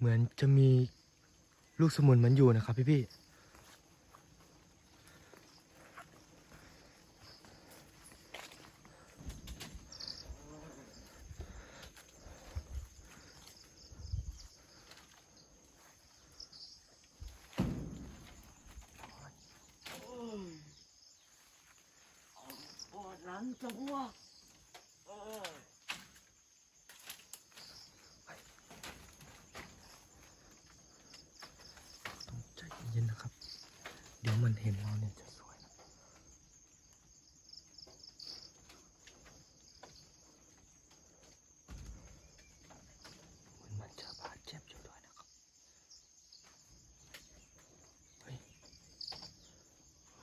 เหมือนจะมีลูกสมุนมันอยู่นะครับพี่พี่ๆ ปวดหลังจังวะเออ ต้องใจเย็นๆนะครับ เดี๋ยว มันเห็นเราเนี่ยจะสวยนะเหมือนมันจะบาดเจ็บอยู่ด้วยนะครับ เฮ้ย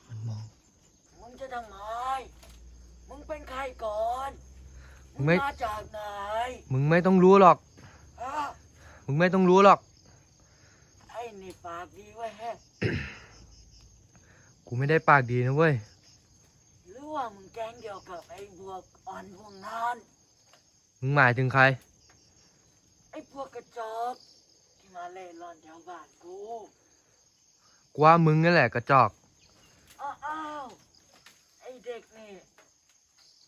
มันมอง มึงจะทำไม มึงเป็นใครก่อน มึงไม่ มาจากไหนมึงไม่ต้องรู้หรอก ฮะมึงไม่ต้องรู้หรอก ไอ้นี่ปากดีไว้ยแฮะ กูไม่ได้ปากดีนะเว้ยหรือว่ามึงแกล้งเกี่ยวกับไอ้บวกอ่อนพวกนั้น มึงหมายถึงใคร ไอ้พวกกระจอกที่มาเล่ร่อนแถวบ้านกูกูว่ามึงนั่นแหละกระจอก อ้าวอ้าวไอ้เด็กนี่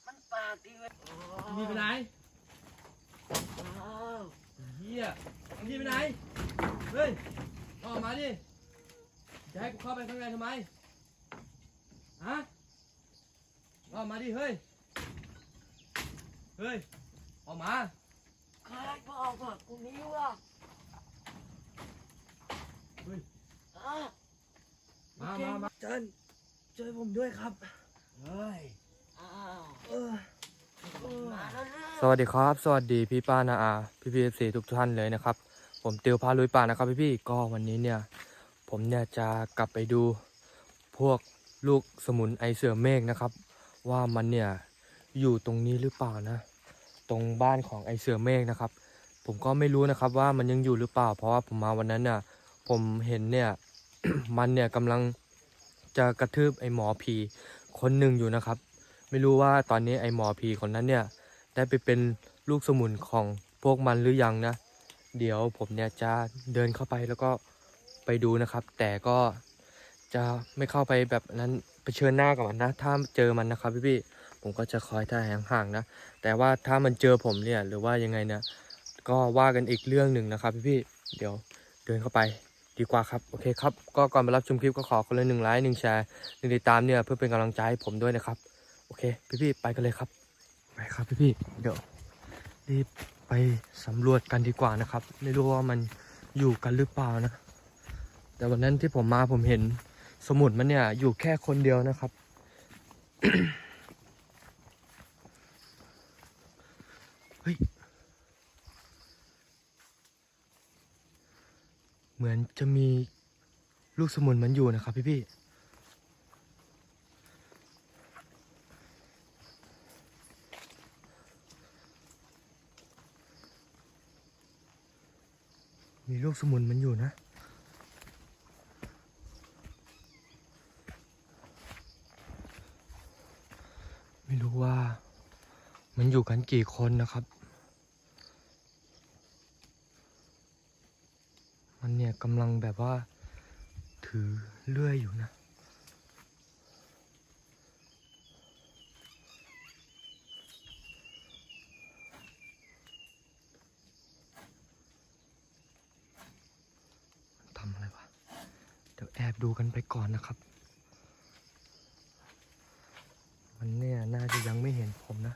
มันปากดีเว้ยพี่ไปไหนอ้าวเฮียพี่ไปไหน เฮ้ยออกมาดิ จะให้กูเข้าไปข้างในทำไม ฮะออกมาดิเฮ้ย เฮ้ย ออกมาใครมาเอาผักกูนี้วะเฮ้ยฮะมามามาจันช่วยผมด้วยครับ เฮ้ย อ้าวเออมาแล้วนะสวัสดีครับ สวัสดีพี่ป้านาอาพี่พีเอฟซีทุกท่านเลยนะครับ ผมติวพาลุยป่านะครับพี่พี่ๆก็วันนี้เนี่ย ผมเนี่ยจะกลับไปดูพวก ลูกสมุนไอเสือเมฆนะครับ ว่ามันเนี่ยอยู่ตรงนี้หรือเปล่านะ ตรงบ้านของไอเสือเมฆนะครับ ผมก็ไม่รู้นะครับว่ามันยังอยู่หรือเปล่า เพราะว่าผมมาวันนั้นเนี่ยผมเห็นเนี่ยมันเนี่ยกำลังจะกระทืบไอหมอผีคนหนึ่งอยู่นะครับ ไม่รู้ว่าตอนนี้ไอหมอผีคนนั้นเนี่ยได้ไปเป็นลูกสมุนของพวกมันหรือยังนะ เดี๋ยวผมเนี่ยจะเดินเข้าไปแล้วก็ไปดูนะครับ แต่ก็ จะไม่เข้าไปแบบนั้นไปเชิญหน้ากับมันนะ ถ้าเจอมันนะครับพี่พี่ๆผมก็จะคอยท่าห่างๆนะ แต่ว่าถ้ามันเจอผมเนี่ยหรือว่ายังไงเนี่ยก็ว่ากันอีกเรื่องหนึ่งนะครับพี่พี่ๆเดี๋ยวเดินเข้าไปดีกว่าครับ โอเคครับ ก็ก่อนไปรับชมคลิปก็ขอคนละหนึ่งไลค์หนึ่งแชร์หนึ่งติดตามเนี่ยเพื่อเป็นกำลังใจให้ผมด้วยนะครับ โอเค พี่ๆไปกันเลยครับไปครับพี่ๆเดี๋ยวรีบไปสำรวจกันดีกว่านะครับ ไม่รู้ว่ามันอยู่กันหรือเปล่านะ แต่วันนั้นที่ผมมาผมเห็น สมุดมันเนี่ย อยู่แค่คนเดียวนะครับ เฮ้ย เหมือนจะมีลูกสมุนมันอยู่นะครับพี่ๆมีลูกสมุนมันอยู่นะ ไม่รู้ว่ามันอยู่กันกี่คนนะครับ มันเนี่ยกำลังแบบว่า ถือเลื่อยอยู่นะ ทำอะไรวะ เดี๋ยวแอบดูกันไปก่อนนะครับ มันเนี่ยน่าจะยังไม่เห็นผมนะ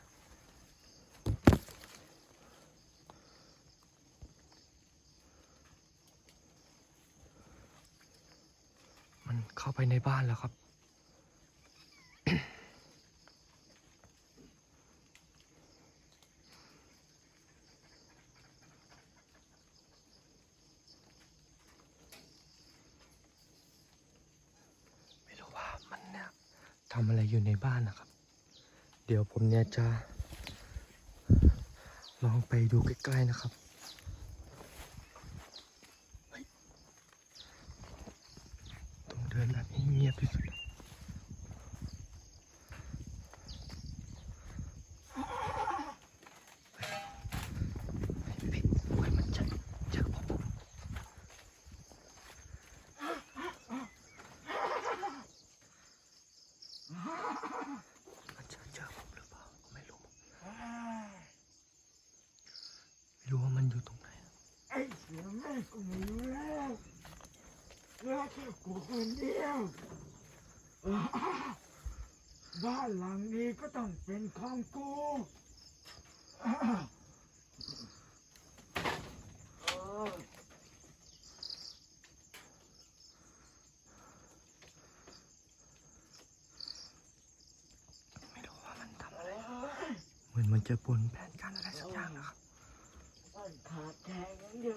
มันเข้าไปในบ้านแล้วครับ ไม่รู้ว่ามันเนี่ยทำอะไรอยู่ในบ้านนะครับ เดี๋ยวผมเนี่ย จะลองไปดูใกล้ๆนะครับ รักแค่กูคนเดียวบ้านหลังนี้ก็ต้องเป็นของกูเหมือนมันจะปนแผ่น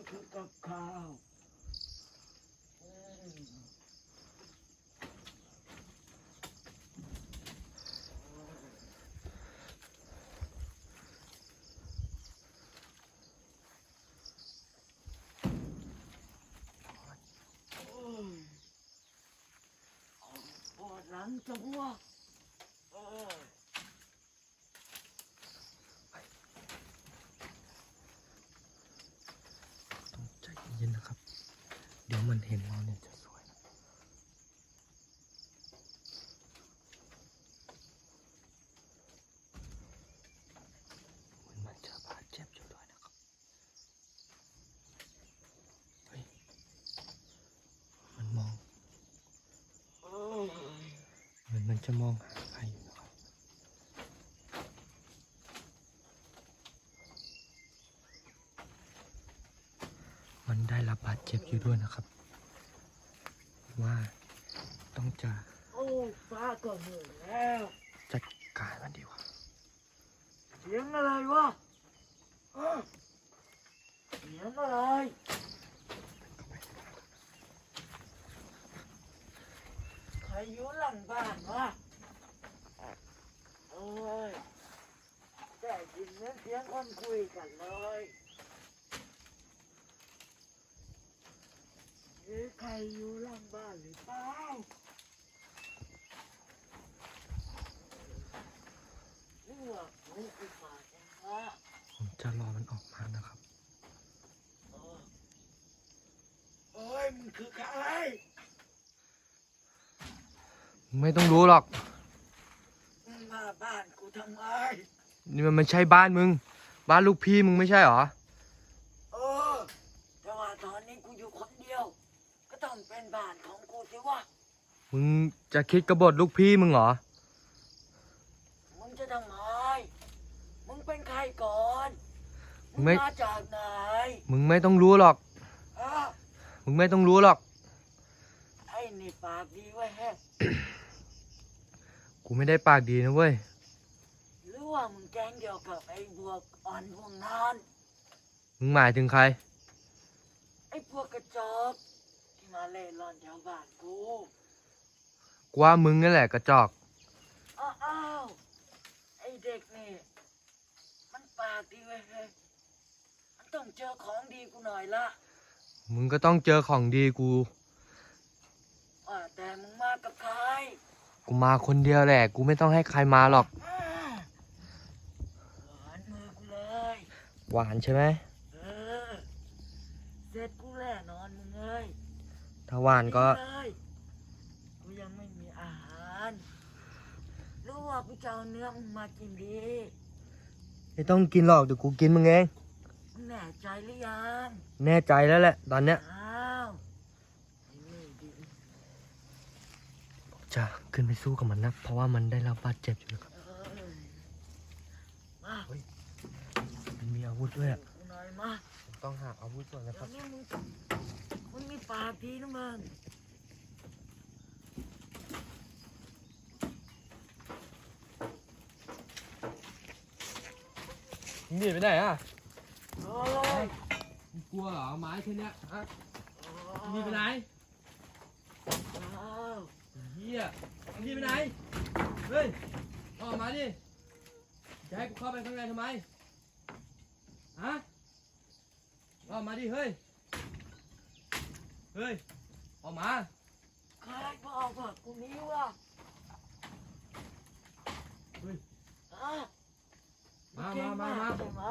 คือกับข้าวอืมโอ้ยปวดหลังจังวะเออ ต้องใจเย็นๆนะครับ เดี๋ยว มันเห็นเราเนี่ยจะสวยนะเหมือนมันจะบาดเจ็บอยู่ด้วยนะครับ เฮ้ย มันมองเหมือนมันจะมองหาใครอยู่นะครับ มันได้รับบาดเจ็บอยู่ด้วยนะครับ ว่าต้องจะโอ้ฟ้าก็มืดแล้วจัดการมันดีกว่าเสียงอะไรวะฮะเสียงอะไรใครอยู่หลังบ้านวะโอ้ยแต่ยินเสียงคนคุยกันเลย หรือใครอยู่หลังบ้านหรือเปล่าเลือกไม่คือมาจังวะผมจะรอมันออกมานะครับเออโอ้ยมึงคือใครไม่ต้องรู้หรอก มึงมาบ้านกูทำไม นี่มันไม่ใช่บ้านมึง บ้านลูกพี่มึงไม่ใช่เหรอเออ แต่ว่าตอนนี้กูอยู่คนเดียว ก็ต้องเป็นบ้านของกูสิวะ มึง จะคิดกบฏลูกพี่มึงเหรอ มึงจะทำไม มึงเป็นใครก่อน มึงไม่ มาจากไหนมึงไม่ต้องรู้หรอกเออมึงไม่ต้องรู้หรอก ไอ้นี่ปากดีไว้ยแฮะกูไม่ได้ปากดีนะเว้ย หรือว่ามึงแกล้งเดียวกับไอ้บวกอ่อนพวกนั้น มึงหมายถึงใคร ไอ้พวกกระจอกที่มาเล่ร่อนแถวบ้านกูกู ว่ามึงนั่นแหละกระจอก อ้าวอ้าวไอ้เด็กนี่ มันปากดีเว้ยเฮ้ยมันต้องเจอของดีกูหน่อยละมึงก็ต้องเจอของดีกู ว่าแต่มึงมากับใครกูมาคนเดียวแหละ กูไม่ต้องให้ใครมาหรอก อ้าหวานมือกูเลย หวานใช่ไหม เออ เสร็จกูแน่นอนมึงเอ้ยถ้าหวานก็กิเลยกูยังไม่มีอาหาร รู้ว่ากูจะเอาเนื้อมึงมากินดีไม่ต้องกินหรอกเดี๋ยวกูกินมึงเองมึงแน่ใจหรือยังแน่ใจแล้วแหละตอนเนี้ยอ้าวไอ้นี่ดิจะขึ้นไปสู้กับมันนะเพราะว่ามันได้รับบาดเจ็บอยู่นะครับเอ้ยมามันมีอาวุธด้วยอะกูหน่อยมา ผมต้องหาอาวุธก่อนนะคเดี๋รัยบวนี้มึงมึงมีปากดีนะมึง มึงหนไปไหนอะมึงกลัวเหรอไม้แค่เนี้ยฮะอ้มึงหนีไปไหนเฮียมึงหนีไปไหน เฮ้ยออกมาดิ จะให้กูเข้าไปข้างในทำไม ฮะออกมาดิเฮ้ย เฮ้ย ออกมา ใครบอกว่ากูนี้วะ เฮ้ย ฮะ มา เก่ง มามา ใช่ไหม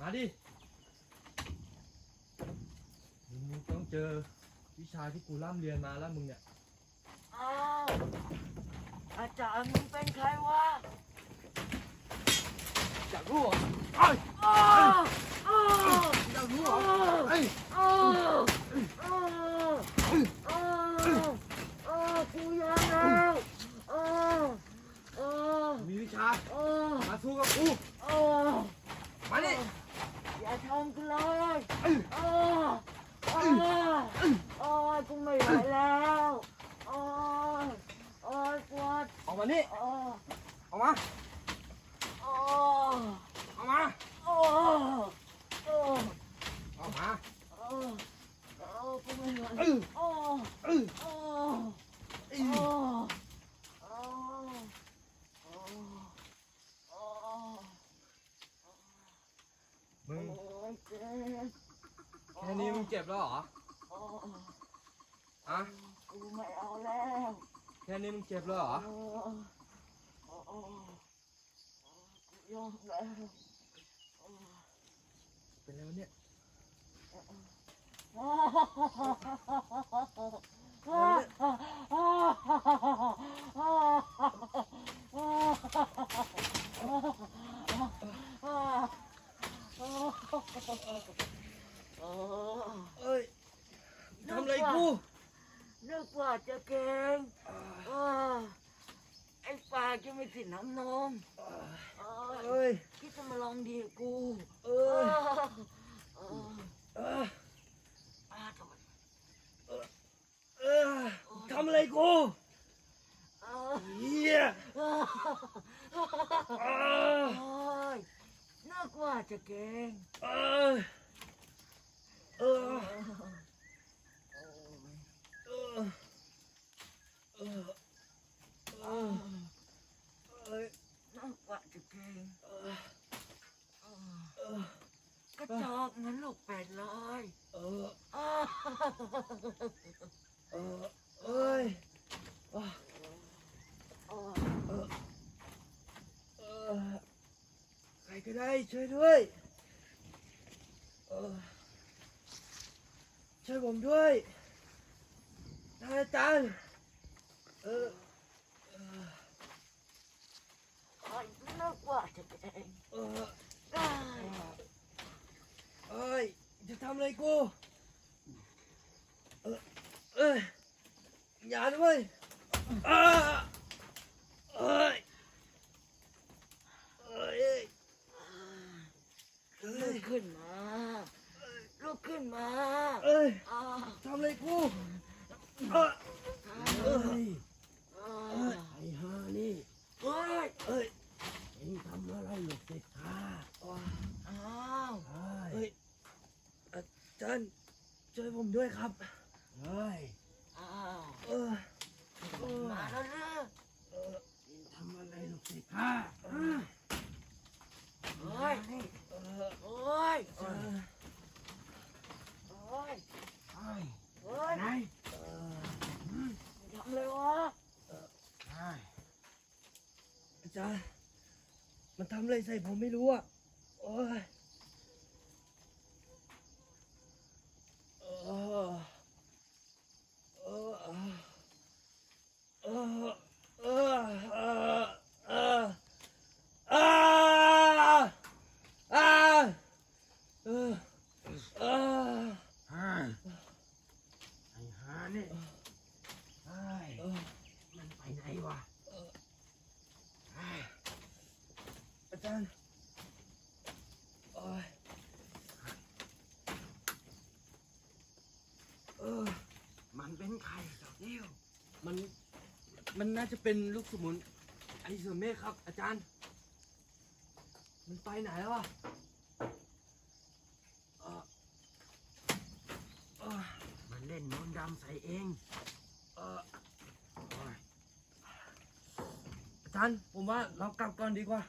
มาดิ มึงต้องเจอวิชาที่กูร่ำเรียนมาแล้วมึงเนี่ย อ้าวอาจารย์มึงเป็นใครวะอยากรู้เหรออ้าวอ้าวอยากรู้เหรออ้าวเอ้ย อ้าวอ้าวอ้าวอ้าวกูยอมแล้วอ้าวอ้า เจ็บ แค่นี้มึงเจ็บ แล้วเหรอโอ้อะกูไม่เอาแล้วแค่นี้มึงเจ็บแล้วเหรอโอ้โอ้โอ้กูยอมแล้วโอ้เป็นแล้วเนี่ย โอ้เอ้ยทำอะไรกูนึกว่าจะเก่งเออไอ้ปากจะไม่สิน้ำนมเออเอ้ย คิดจะมาลองดีกับกู เอ้ เอย อเออ เอ้ย อาทำไม เอ้ยทำอะไรกู เออ เฮีย เออ อ้า โอ้ยนึกว่าจะเก่ง เอ้ยเออเออเออเออเอ้ย นึกว่าจะเก่ง เออ เออ กระจอกเหมือนลูกเป็ดเลย เออ เออ เออเอ้ยอะ เออ เออเออใครก็ได้ ช่วยด้วยเออช่วยผมด้วยนายอาจารย์เออเออโอ้ยนึกว่าจะเก่งเออได้เอ้ยจะทำอะไรกูเออเอ้ยอย่าด้วยอ้าเอ้ยเอ้ยเอ้ ลุ ย กขึ้นมาลุกขึ้นมา เอ้ย อ้าว ทำอะไรกูเอ้ยเอ้ย อ้าว ไอ้ห่านี่ เฮ้ย เอ้ย เอ็งทำอะไรหลบเด็กข้า อ้าว เฮ้ย เฮ้ยอาจารย์ช่วยผมด้วยครับ เฮ้ย อ้าว เออเออ มาแล้วเด้อ เออ เอ็งทำอะไรหลบเด็กข้า เออ เฮ้ย เออ เฮ้ย เออ เฮ้ย เฮ้ย เฮ้ย ไหน เออ ทำเลยวะ เฮ้ย อาจารย์มัน ทำอะไรใส่ผมไม่รู้อะ โอ้ยเออเออเออเออเออเอออ่าอ่าเออเออ เฮ้ยไอ้ห่านี่เฮ้ย เออ มันไปไหนวะเฮ้ย อา จารย์โอ้ยเออ มันเป็นใครเจ้าเดียวมัน มันน่าจะเป็นลูกสมุนไอ้เสือเมฆครับ อาจารย์ มันไปไหนแล้วอะเอ่อเอ่อมันเล่นมนต์ดำใส่เอง เอ่อโอ้ยอาจารย์ ผมว่าเรากลับก่อนดีกว่า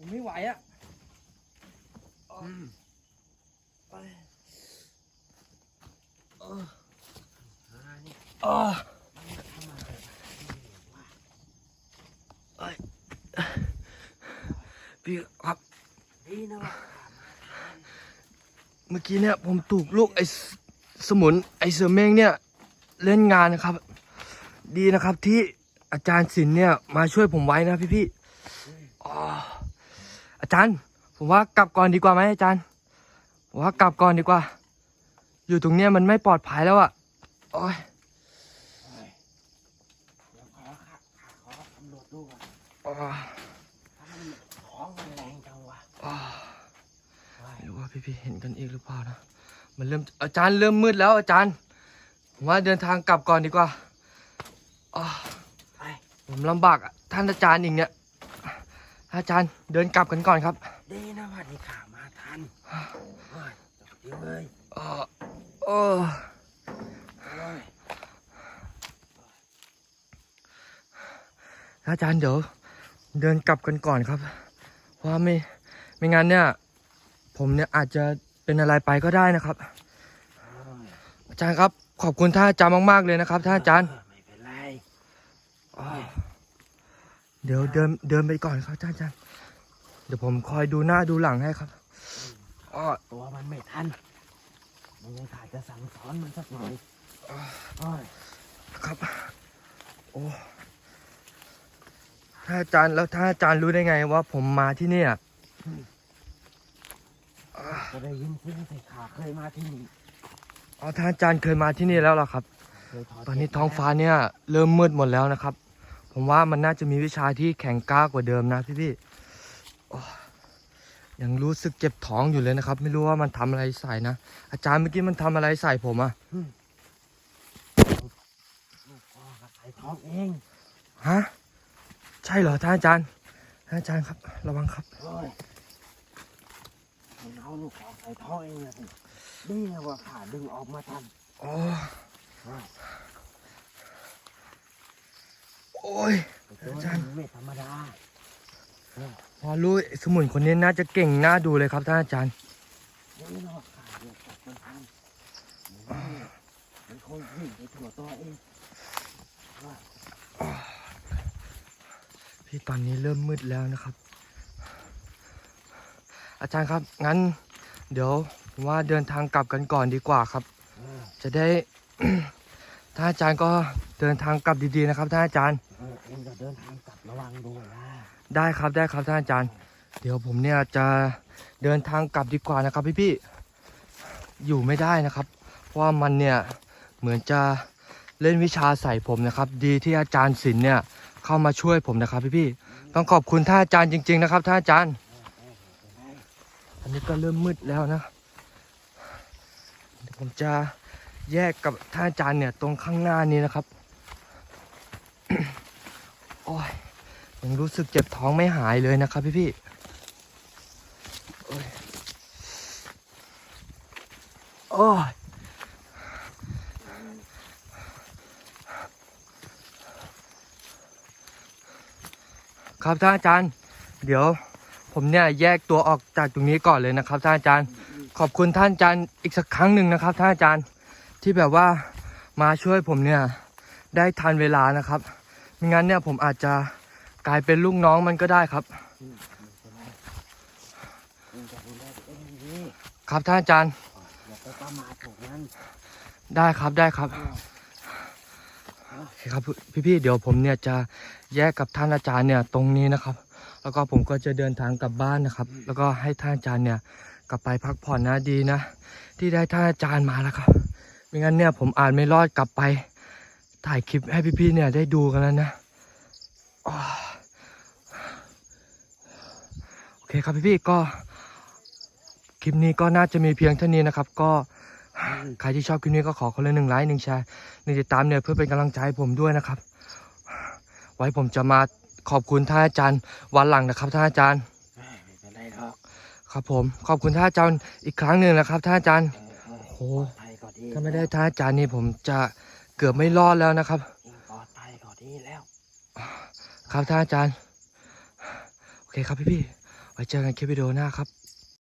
ผมไม่ไหวอะเอ่ออืมไปเออห่านี่เออมันมาทำอะไรวะพี่ครับดีนะวะเมื่อกี้เนี่ยผมถูกลูกไอ้สสมุนไอ้เสือเมงเนี่ยเล่นงานนะครับ ดีนะครับที่อาจารย์ศิลป์เนี่ยมาช่วยผมไว้นะพี่พี่ๆอ๋อ อาจารย์ ผมว่ากลับก่อนดีกว่าไหมอาจารย์ผมว่ากลับก่อนดีกว่า อยู่ตรงเนี้ยมันไม่ปลอดภัยแล้วอะโอ้ยเฮ้ยเดี๋ยวขอข้าข้าขอตำรวจดูก่อนอ๋อถ้ามันของมันแรงจังวะอ๋อเฮ้ยไม่รู้ว่าพี่พี่ๆเห็นกันเองหรือเปล่านะมันเริ่มอาจารย์เริ่มมืดแล้วอาจารย์ ผมว่าเดินทางกลับก่อนดีกว่าอ๋อไปผมลำบากอะท่านอาจารย์อีกเนี่ย อาจารย์เดินกลับกันก่อนครับ ดีนะว่าที่ข้ามาทันเฮ้ยเดี๋ยวเลยเออเออเฮ้ยอาจารย์เดี๋ยวเดินกลับกันก่อนครับ เพราะว่าไม่ไม่งั้นเนี่ย ผมเนี่ยอาจจะเป็นอะไรไปก็ได้นะครับโอ้ยอาจารย์ครับขอบคุณท่านอาจารย์มาก ๆ เลยนะครับท่านอาจารย์ไม่เป็นไรอ๋อ เดี๋ยวเดินเดินไปก่อนครับท่านอาจารย์เดี๋ยวผมคอยดูหน้าดูหลังให้ครับอ๋อตัวมันไม่ทันมึงยังขาดจะสั่งสอนมันสักหน่อยโอ้ยครับ โอ้ท่านอาจารย์แล้วท่านอาจารย์รู้ได้ไงว่า ผมมาที่เนี่ยก็ได้ยินเสียงใส่ขาเคยมาที่นี่อ๋อท่านอาจารย์เคยมาที่นี่แล้วเหรอครับเคยถอดตอนนี้ท้องฟ้าเนี่ย เริ่มมืดหมดแล้วนะครับ ผมว่ามันน่าจะมีวิชาที่แข็งกล้ากว่าเดิมนะพี่พี่ๆโอ้ยังรู้สึกเจ็บท้องอยู่เลยนะครับ ไม่รู้ว่ามันทำอะไรใส่นะ อาจารย์เมื่อกี้มันทำอะไรใส่ผมอะลูกพ่อกับใส่ท้องเองฮะใช่เหรอท่านอาจารย์ท่านอาจารย์ครับ ระวังครับโอ้ยมันเอาลูกพ่อใส่ท้องเองนะสิดีนะว่าขาดึงออกมาทันโอ้โอ้ยโอ้ยไอ้ตัวอาจารย์นี้ไม่ธรรมดาพอรู้ไอ้สมุนคนนี้น่าจะเก่งน่าดูเลยครับท่านอาจารย์เดี๋ยวเราขาดเนี่ยจับมันทันมันเนี่ยมันคงวิ่งไปทั่วตัวเองพี่ตอนนี้เริ่มมืดแล้วนะครับ อาจารย์ครับ งั้น เดี๋ยวผมว่าเดินทางกลับกันก่อนดีกว่าครับเออจะได้ท่านอาจารย์ก็เดินทางกลับดีๆนะครับท่านอาจารย์ เดินทางกลับระวังด้วยนะได้ครับได้ครับท่านอาจารย์ เดี๋ยวผมเนี่ยจะเดินทางกลับดีกว่านะครับพี่ๆอยู่ไม่ได้นะครับ เพราะว่ามันเนี่ยเหมือนจะเล่นวิชาใส่ผมนะครับ ดีที่อาจารย์ศิลป์เนี่ยเข้ามาช่วยผมนะครับพี่ๆต้องขอบคุณท่านอาจารย์จริง ๆ นะครับท่านอาจารย์ อันนี้ก็เริ่มมืดแล้วนะเดี๋ยวผมจะแยกกับท่านอาจารย์เนี่ยตรงข้างหน้านี้นะครับ โอ้ยยังรู้สึกเจ็บท้องไม่หายเลยนะครับพี่พี่โอ้ยโอ้ยครับท่านอาจารย์ เดี๋ยวผมเนี่ยแยกตัวออกจากตรงนี้ก่อนเลยนะครับท่านอาจารย์ ขอบคุณท่านอาจารย์อีกสักครั้งหนึ่งนะครับท่านอาจารย์ที่แบบว่ามาช่วยผมเนี่ยได้ทันเวลานะครับ ไม่งั้นเนี่ยผมอาจจะกลายเป็นลูกน้องมันก็ได้ครับเองจะดูแลตัวเองดีครับท่านอาจารย์ๆอย่าไปประมาทพวกนั้นได้ครับได้ครับโอเคครับพี่พี่ๆเดี๋ยวผมเนี่ยจะแยกกับท่านอาจารย์เนี่ยตรงนี้นะครับ แล้วก็ผมก็จะเดินทางกลับบ้านนะครับ แล้วก็ให้ท่านอาจารย์เนี่ยกลับไปพักผ่อนนะดีนะ ที่ได้ท่านอาจารย์มาแล้วครับไม่งั้นเนี่ยผมอาจไม่รอดกลับไป ถ่ายคลิปให้พี่ๆเนี่ยได้ดูกันแล้วนะโอเคครับพี่ๆก็ คลิปนี้ก็น่าจะมีเพียงเท่านี้นะครับ ก็ใครที่ชอบคลิปนี้ก็ขอคนละหนึ่งไลค์หนึ่งแชร์หนึ่งติดตามเนี่ยเพื่อเป็นกำลังใจผมด้วยนะครับ ไว้ผมจะมาขอบคุณท่านอาจารย์วันหลังนะครับท่านอาจารย์ครับผมขอบคุณท่านอาจารย์อีกครั้งหนึ่งนะครับท่านอาจารย์เออเออโหปลอดภัยก็ดีถ้าไม่ได้ท่านอาจารย์นี่ผมจะ เกือบไม่รอดแล้วนะครับเองปลอดภัยก็ดีแล้ว ครับท่านอาจารย์ โอเคครับพี่ๆไว้เจอกันคลิปวิดีโอหน้าครับ